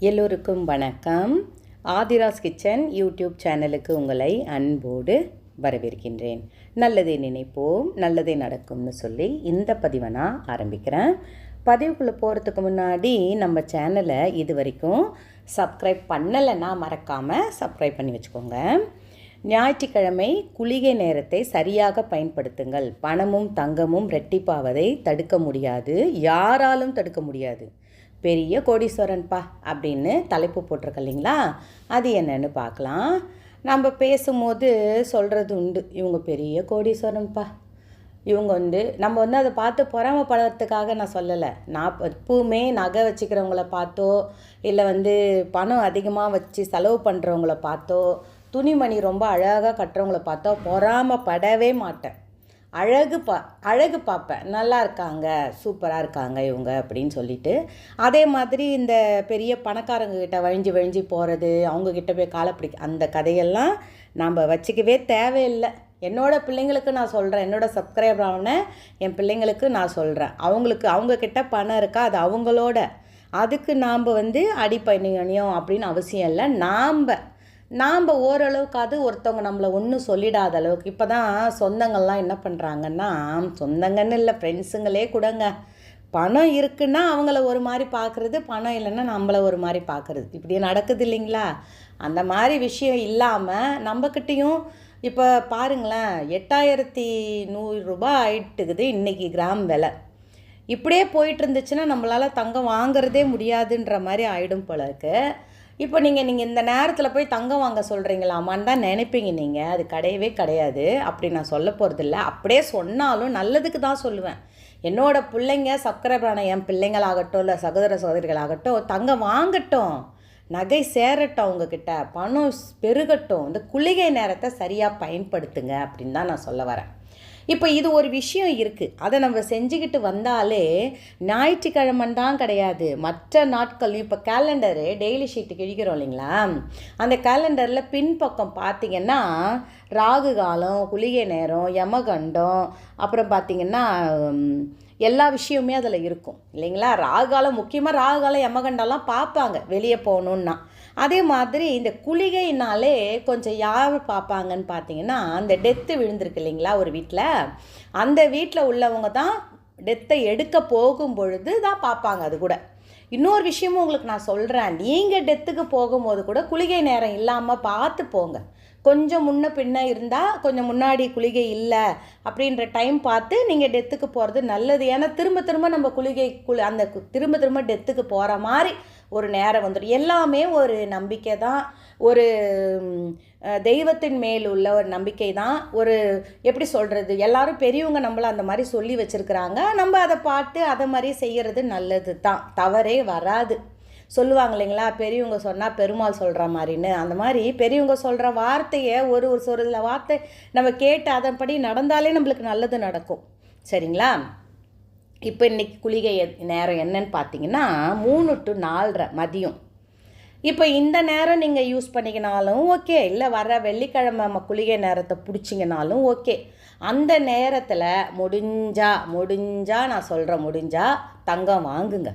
எல்லோருக்கும் வணக்கம். Aadhira's kitchen YouTube சேனலுக்கு உங்களை அன்போடு வரவேற்கின்றேன். நல்லதை நினைப்போம் நல்லதே நடக்கும்னு சொல்லி இந்த பதிவை நான் ஆரம்பிக்கிறேன். பதிவுக்குள்ளே போகிறதுக்கு முன்னாடி நம்ம சேனலை இது வரைக்கும் சப்ஸ்கிரைப் பண்ணலைன்னா மறக்காமல் சப்ஸ்கிரைப் பண்ணி வச்சுக்கோங்க. ஞாயிற்றுக்கிழமை குளிகை நேரத்தை சரியாக பயன்படுத்துங்கள். பணமும் தங்கமும் ரெட்டிப்பாவதை தடுக்க முடியாது. யாராலும் தடுக்க முடியாது. பெரிய கோடீஸ்வரன்ப்பா அப்படின்னு தலைப்பு போட்டிருக்க இல்லைங்களா? அது என்னன்னு பார்க்கலாம். நம்ம பேசும்போது சொல்கிறது உண்டு. இவங்க பெரிய கோடீஸ்வரன்ப்பா இவங்க வந்து நம்ம வந்து அதை பார்த்து பொறாமப்படுறதுக்காக நான் சொல்லலை. நான் எப்பவுமே நகை வச்சுக்கிறவங்கள பார்த்தோ இல்லை வந்து பணம் அதிகமாக வச்சு செலவு பண்ணுறவங்கள பார்த்தோ துணிமணி ரொம்ப அழகாக கட்டுறவங்கள பார்த்தோ பொறாமப்படவே மாட்டேன். அழகு பா அழகு பார்ப்பேன் நல்லா இருக்காங்க சூப்பராக இருக்காங்க இவங்க அப்படின்னு சொல்லிட்டு. அதே மாதிரி இந்த பெரிய பணக்காரங்க கிட்ட வழிஞ்சு வழிஞ்சு போகிறது அவங்கக்கிட்ட போய் காலை பிடிக்க அந்த கதையெல்லாம் நம்ம வச்சுக்கவே தேவையில்லை. என்னோடய பிள்ளைங்களுக்கு நான் சொல்கிறேன் என்னோடய சப்ஸ்கிரைபர் ஆன என் பிள்ளைங்களுக்கு நான் சொல்கிறேன் அவங்களுக்கு அவங்கக்கிட்ட பணம் இருக்கா அது அவங்களோட. அதுக்கு நாம் வந்து அடிப்பணியணியம் அப்படின்னு அவசியம் இல்லை. நாம் நாம் ஓரளவுக்காவது ஒருத்தவங்க நம்மளை ஒன்றும் சொல்லிடாத அளவுக்கு. இப்போ தான் சொந்தங்கள்லாம் என்ன பண்ணுறாங்கன்னா சொந்தங்கன்னு இல்லை ஃப்ரெண்ட்ஸுங்களே கூடங்க. பணம் இருக்குன்னா அவங்கள ஒரு மாதிரி பார்க்குறது பணம் இல்லைன்னா நம்மளை ஒரு மாதிரி பார்க்குறது இப்படி நடக்குது இல்லைங்களா? அந்த மாதிரி விஷயம் இல்லாமல் நம்மக்கிட்டேயும் இப்போ பாருங்களேன் எட்டாயிரத்தி நூறுரூபா ஆயிட்டுக்குது இன்றைக்கி கிராம் விலை. இப்படியே போயிட்டு இருந்துச்சுன்னா நம்மளால் தங்கம் வாங்குறதே முடியாதுன்ற மாதிரி ஆகிடும் போல இருக்குது இப்போ நீங்கள் நீங்கள் இந்த நேரத்தில் போய் தங்கம் வாங்க சொல்கிறீங்களாமான்னு தான் நினைப்பீங்க நீங்கள் அது கிடையவே கிடையாது. அப்படி நான் சொல்ல போகிறதில்ல அப்படியே சொன்னாலும் நல்லதுக்கு தான் சொல்லுவேன். என்னோட பிள்ளைங்க சக்கரபிரான என் பிள்ளைங்களாகட்டும் இல்லை சகோதர சகோதரிகளாகட்டும் தங்கம் வாங்கட்டும். நகை சேரட்டும் அவங்கக்கிட்ட பணம் பெருகட்டும். இந்த குளிகை நேரத்தை சரியாக பயன்படுத்துங்க அப்படின்னு தான் நான் சொல்ல வரேன். இப்போ இது ஒரு விஷயம் இருக்குது அதை நம்ம செஞ்சுக்கிட்டு வந்தாலே ஞாயிற்றுக்கிழமன் தான் கிடையாது. மற்ற நாட்கள் இப்போ கேலண்டரு டெய்லி ஷீட்டுக்கு இழிக்கிறோம் இல்லைங்களா? அந்த கேலண்டரில் பின்பக்கம் பார்த்தீங்கன்னா ராகு காலம் குளிகை நேரம் யமகண்டம் அப்புறம் பார்த்திங்கன்னா எல்லா விஷயமுமே அதில் இருக்கும். இல்லைங்களா? ராகு காலம் முக்கியமாக ராகு காலம் யமகண்டம்லாம் பார்ப்பாங்க. வெளியே போகணுன்னா. அதே மாதிரி இந்த குளிகைனாலே கொஞ்சம் யார் பார்ப்பாங்கன்னு பார்த்தீங்கன்னா அந்த டெத்து விழுந்திருக்கு இல்லைங்களா ஒரு வீட்டில் அந்த வீட்டில் உள்ளவங்க தான் டெத்தை எடுக்க போகும் பொழுது தான் பார்ப்பாங்க அது கூட. இன்னொரு விஷயமும் உங்களுக்கு நான் சொல்கிறேன் நீங்கள் டெத்துக்கு போகும்போது கூட குளிகை நேரம் இல்லாமல் பார்த்து போங்க. கொஞ்சம் முன்ன பின்ன இருந்தால் கொஞ்சம் முன்னாடி குளிகை இல்லை அப்படின்ற டைம் பார்த்து நீங்கள் டெத்துக்கு போகிறது நல்லது. ஏன்னா திரும்ப திரும்ப நம்ம குளிகை குளி அந்த திரும்ப திரும்ப டெத்துக்கு போகிற மாதிரி ஒரு நேரம் வந்துடும் எல்லாமே ஒரு நம்பிக்கை தான். ஒரு தெய்வத்தின் மேல் உள்ள ஒரு நம்பிக்கை தான். ஒரு எப்படி சொல்கிறது எல்லாரும் பெரியவங்க நம்மளை அந்த மாதிரி சொல்லி வச்சுருக்குறாங்க. நம்ம அதை பார்த்து அதை மாதிரி செய்கிறது நல்லது தான். தவறே வராது. சொல்லுவாங்க இல்லைங்களா பெரியவங்க சொன்னால் பெருமாள் சொல்கிற மாதிரின்னு. அந்த மாதிரி பெரியவங்க சொல்கிற வார்த்தையை ஒரு ஒரு சொல்கிற வார்த்தை நம்ம கேட்டு அதன்படி நடந்தாலே நம்மளுக்கு நல்லது நடக்கும். சரிங்களா? இப்போ இன்றைக்கி குளிகை நேரம் என்னன்னு பார்த்தீங்கன்னா மூணு டு நாலரை மதியம். இப்போ இந்த நேரம் நீங்கள் யூஸ் பண்ணிக்கினாலும் ஓகே. இல்லை வர வெள்ளிக்கிழமை நம்ம குளிகை நேரத்தை பிடிச்சிங்கனாலும் ஓகே. அந்த நேரத்தில் முடிஞ்சா முடிஞ்சா நான் சொல்கிறேன் முடிஞ்சா தங்கம் வாங்குங்க.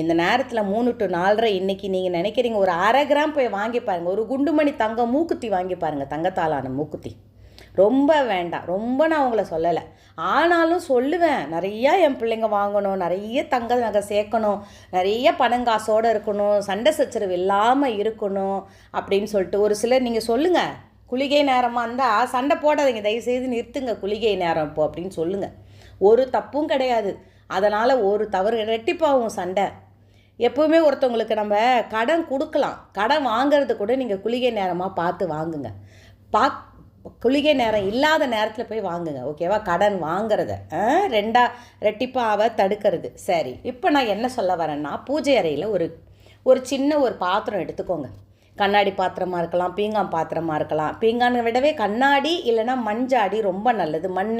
இந்த நேரத்தில் மூணு டு நாலரை இன்றைக்கி நீங்கள் நினைக்கிறீங்க ஒரு அரை கிராம் போய் வாங்கி பாருங்கள் ஒரு குண்டுமணி தங்கம் மூக்குத்தி வாங்கி பாருங்கள் தங்கத்தாலான மூக்குத்தி. ரொம்ப வேண்டாம். ரொம்ப நான் உங்களை சொல்லலை. ஆனாலும் சொல்லுவேன். நிறையா என் பிள்ளைங்க வாங்கணும். நிறைய தங்க நகை சேர்க்கணும். நிறைய பணங்காசோடு இருக்கணும். சண்டை சச்சரவு இல்லாமல் இருக்கணும் அப்படின்னு சொல்லிட்டு ஒரு சிலர் நீங்கள் சொல்லுங்கள் குளிகை நேரமாக இருந்தால் சண்டை போடாதீங்க. தயவுசெய்து நிறுத்துங்க குளிகை நேரம் இப்போ அப்படின்னு சொல்லுங்கள் ஒரு தப்பும் கிடையாது. அதனால் ஒரு தவறு ரெட்டிப்பாகும் சண்டை. எப்போவுமே ஒருத்தவங்களுக்கு நம்ம கடன் கொடுக்கலாம். கடன் வாங்கிறது கூட நீங்கள் குளிகை நேரமாக பார்த்து வாங்குங்க. பாக் குளிகை நேரம் இல்லாத நேரத்தில் போய் வாங்குங்க ஓகேவா கடன் வாங்குறத. ரெண்டா ரெட்டிப்பாக தடுக்கிறது. சரி இப்போ நான் என்ன சொல்ல வரேன்னா பூஜை அறையில் ஒரு ஒரு சின்ன ஒரு பாத்திரம் எடுத்துக்கோங்க. கண்ணாடி பாத்திரமாக இருக்கலாம் பீங்கான் பாத்திரமாக இருக்கலாம். பீங்கானை விடவே கண்ணாடி இல்லைன்னா மஞ்சாடி ரொம்ப நல்லது. மண்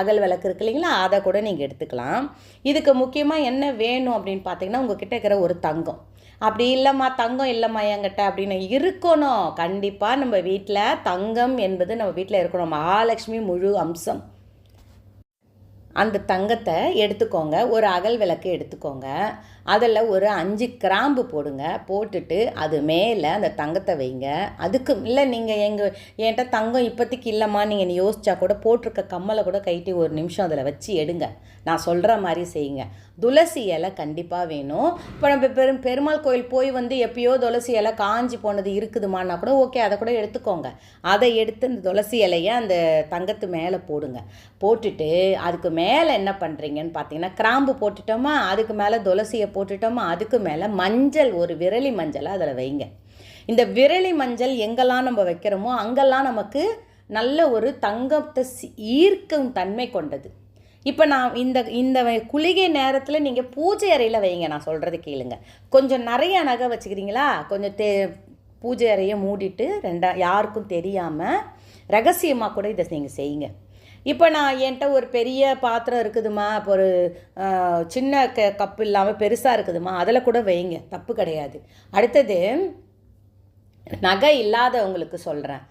அகல் விளக்கு இருக்கு இல்லைங்களா? அதை கூட நீங்கள் எடுத்துக்கலாம். இதுக்கு முக்கியமாக என்ன வேணும் அப்படின்னு பார்த்தீங்கன்னா உங்ககிட்ட இருக்கிற ஒரு தங்கம். அப்படி இல்லைம்மா தங்கம் இல்லைம்மா என்கிட்ட அப்படின்னு இருக்கணும். கண்டிப்பாக நம்ம வீட்டில் தங்கம் என்பது நம்ம வீட்டில் இருக்கணும். மகாலட்சுமி முழு அம்சம். அந்த தங்கத்தை எடுத்துக்கோங்க. ஒரு அகல் விளக்கு எடுத்துக்கோங்க. அதில் ஒரு அஞ்சு கிராம்பு போடுங்க போட்டுட்டு அது மேலே அந்த தங்கத்தை வைங்க. அதுக்கு இல்லை நீங்கள் எங்கள் என்கிட்ட தங்கம் இப்போதைக்கு இல்லைம்மா நீங்கள் நீ யோசிச்சா கூட போட்டிருக்க கம்மலை கூட கைட்டி ஒரு நிமிஷம் அதில் வச்சு எடுங்க. நான் சொல்கிற மாதிரி செய்யுங்க. துளசி இலை கண்டிப்பாக வேணும். இப்போ நம்ம பெரும் பெருமாள் கோயில் போய் வந்து எப்பயோ துளசி இலை காஞ்சி போனது இருக்குதுமான்னா கூட ஓகே அதை கூட எடுத்துக்கோங்க. அதை எடுத்து இந்த துளசி இலையை அந்த தங்கத்து மேலே போடுங்க. போட்டுட்டு அதுக்கு மேலே என்ன பண்ணுறீங்கன்னு பார்த்தீங்கன்னா கிராம்பு போட்டுட்டோமா அதுக்கு மேலே துளசியை போட்டுட்டோமா அதுக்கு மேலே மஞ்சள் ஒரு விரலி மஞ்சளை அதில் வைங்க. இந்த விரலி மஞ்சள் எங்கெல்லாம் நம்ம வைக்கிறோமோ அங்கெல்லாம் நமக்கு நல்ல ஒரு தங்கத்தை ஈர்க்கும் தன்மை கொண்டது. இப்போ நான் இந்த இந்த குளிகை நேரத்தில் நீங்கள் பூஜை அறையில் வைங்க நான் சொல்கிறது கேளுங்க. கொஞ்சம் நிறைய நகை வச்சுக்கிறீங்களா? கொஞ்சம் தே பூஜை அறையை மூடிட்டு ரெண்டா யாருக்கும் தெரியாமல் ரகசியமாக கூட இதை நீங்கள் செய்யுங்க. இப்போ நான் என்கிட்ட ஒரு பெரிய பாத்திரம் இருக்குதுமா இப்போ ஒரு சின்ன க கப்பு இல்லாமல் பெருசாக இருக்குதுமா அதில் கூட வைங்க. தப்பு கிடையாது. அடுத்தது நகை இல்லாதவங்களுக்கு சொல்கிறேன்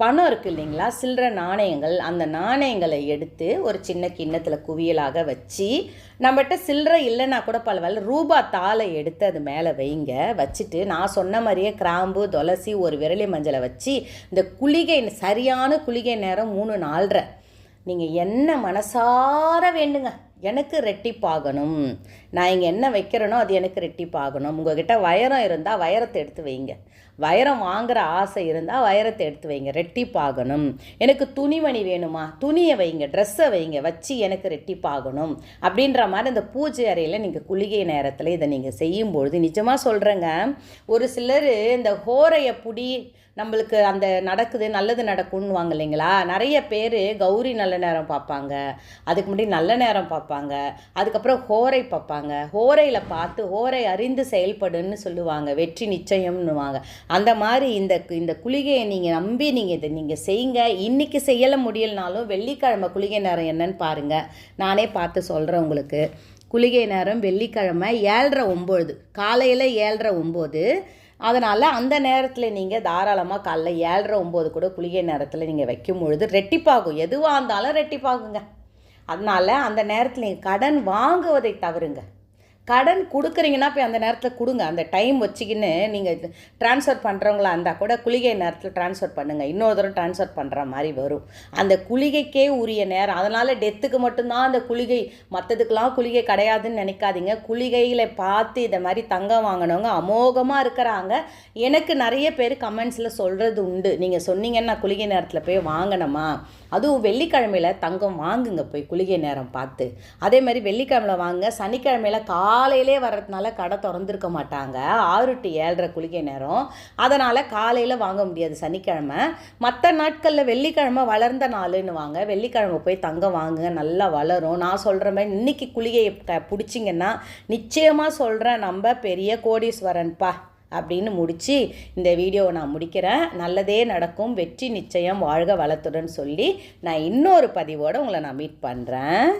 பணம் இருக்குது இல்லைங்களா? சில்லற நாணயங்கள் அந்த நாணயங்களை எடுத்து ஒரு சின்ன கிண்ணத்தில் குவியலாக வச்சு நம்மகிட்ட சில்லற இல்லைன்னா கூட பரவாயில்ல ரூபா தாளை எடுத்து அது மேலே வைங்க. வச்சுட்டு நான் சொன்ன மாதிரியே கிராம்பு துளசி ஒரு விரலி மஞ்சளை வச்சு இந்த குளிகை சரியான குளிகை நேரம் மூணு நாலரை. நீங்கள் என்ன மனசார வேண்டுங்க? எனக்கு ரெட்டிப்பாகணும். நான் இங்கே என்ன வைக்கிறேனோ அது எனக்கு ரெட்டிப்பாகணும். உங்ககிட்ட வைரம் இருந்தால் வைரத்தை எடுத்து வைங்க. வைரம் வாங்குகிற ஆசை இருந்தால் வைரத்தை எடுத்து வைங்க. ரெட்டிப்பாகணும். எனக்கு துணிமணி வேணுமா? துணியை வைங்க ட்ரெஸ்ஸை வைங்க வச்சு எனக்கு ரெட்டிப்பாகணும். அப்படின்ற மாதிரி இந்த பூஜை அறையில் நீங்கள் குளிகை நேரத்தில் இதை நீங்கள் செய்யும்பொழுது நிஜமாக சொல்கிறேங்க ஒரு சிலர் இந்த ஹோரையை புடி நம்மளுக்கு அந்த நடக்குது நல்லது நடக்கும்னு வாங்க இல்லைங்களா? நிறைய பேர் கௌரி நல்ல நேரம் பார்ப்பாங்க. அதுக்கு முன்னாடி நல்ல நேரம் பார்ப்பாங்க. அதுக்கப்புறம் ஹோரை பார்ப்பாங்க. ஹோரையில் பார்த்து ஹோரை அறிந்து செயல்படுன்னு சொல்லுவாங்க. வெற்றி நிச்சயம்னுவாங்க. அந்த மாதிரி இந்த இந்த குளிகையை நீங்கள் நம்பி நீங்கள் இதை நீங்கள் செய்யுங்க. இன்றைக்கி செய்யல முடியலனாலும் வெள்ளிக்கிழமை குளிகை நேரம் என்னன்னு பாருங்கள் நானே பார்த்து சொல்கிறேன் உங்களுக்கு. குளிகை நேரம் வெள்ளிக்கிழமை ஏழ்ரை ஒம்பது காலையில் ஏழ்ரை ஒம்பது அதனால் அந்த நேரத்தில் நீங்கள் தாராளமாக காலைல ஏழ்ரை ஒம்பது கூட குளிகை நேரத்தில் நீங்கள் வைக்கும் பொழுது ரெட்டிப்பாகும். எதுவாக இருந்தாலும் ரெட்டிப்பாகுங்க. அதனால் அந்த நேரத்தில் நீங்கள் கடன் வாங்குவதை தவறுங்க. கடன் கொடுக்குறீங்கன்னா போய் அந்த நேரத்தில் கொடுங்க. அந்த டைம் வச்சுக்கின்னு நீங்கள் ட்ரான்ஸ்ஃபர் பண்ணுறவங்களா இருந்தால் கூட குளிகை நேரத்தில் ட்ரான்ஸ்ஃபர் பண்ணுங்கள் இன்னொரு தடவை ட்ரான்ஸ்ஃபர் பண்ணுற மாதிரி வரும். அந்த குளிகைக்கே உரிய நேரம். அதனால் டெத்துக்கு மட்டும்தான் அந்த குளிகை மற்றதுக்கெலாம் குளிகை கிடையாதுன்னு நினைக்காதீங்க. குளிகையில் பார்த்து இதை மாதிரி தங்கம் வாங்கினவங்க அமோகமாக இருக்கிறாங்க. எனக்கு நிறைய பேர் கமெண்ட்ஸில் சொல்கிறது உண்டு. நீங்கள் சொன்னீங்கன்னா குளிகை நேரத்தில் போய் வாங்கினோமா அதுவும் வெள்ளிக்கிழமையில் தங்கம் வாங்குங்க போய் குளிகை நேரம் பார்த்து. அதே மாதிரி வெள்ளிக்கிழமையில வாங்க சனிக்கிழமையில காலையிலே வர்றதுனால கடை திறந்துருக்க மாட்டாங்க. ஆறு டு ஏழரை குளிக்க நேரம். அதனால் காலையில் வாங்க முடியாது. சனிக்கிழமை. மற்ற நாட்களில் வெள்ளிக்கிழமை வளர்ந்த நாளுன்னு வாங்க. வெள்ளிக்கிழமை போய் தங்கம் வாங்குங்க. நல்லா வளரும். நான் சொல்கிற மாதிரி இன்னைக்கு குளிகையை க பிடிச்சிங்கன்னா நிச்சயமாக சொல்கிறேன் நம்ம பெரிய கோடீஸ்வரன்ப்பா அப்படின்னு முடித்து இந்த வீடியோவை நான் முடிக்கிறேன். நல்லதே நடக்கும். வெற்றி நிச்சயம். வாழ்க வளத்துடன் சொல்லி நான் இன்னொரு பதிவோடு உங்களை நான் மீட் பண்ணுறேன்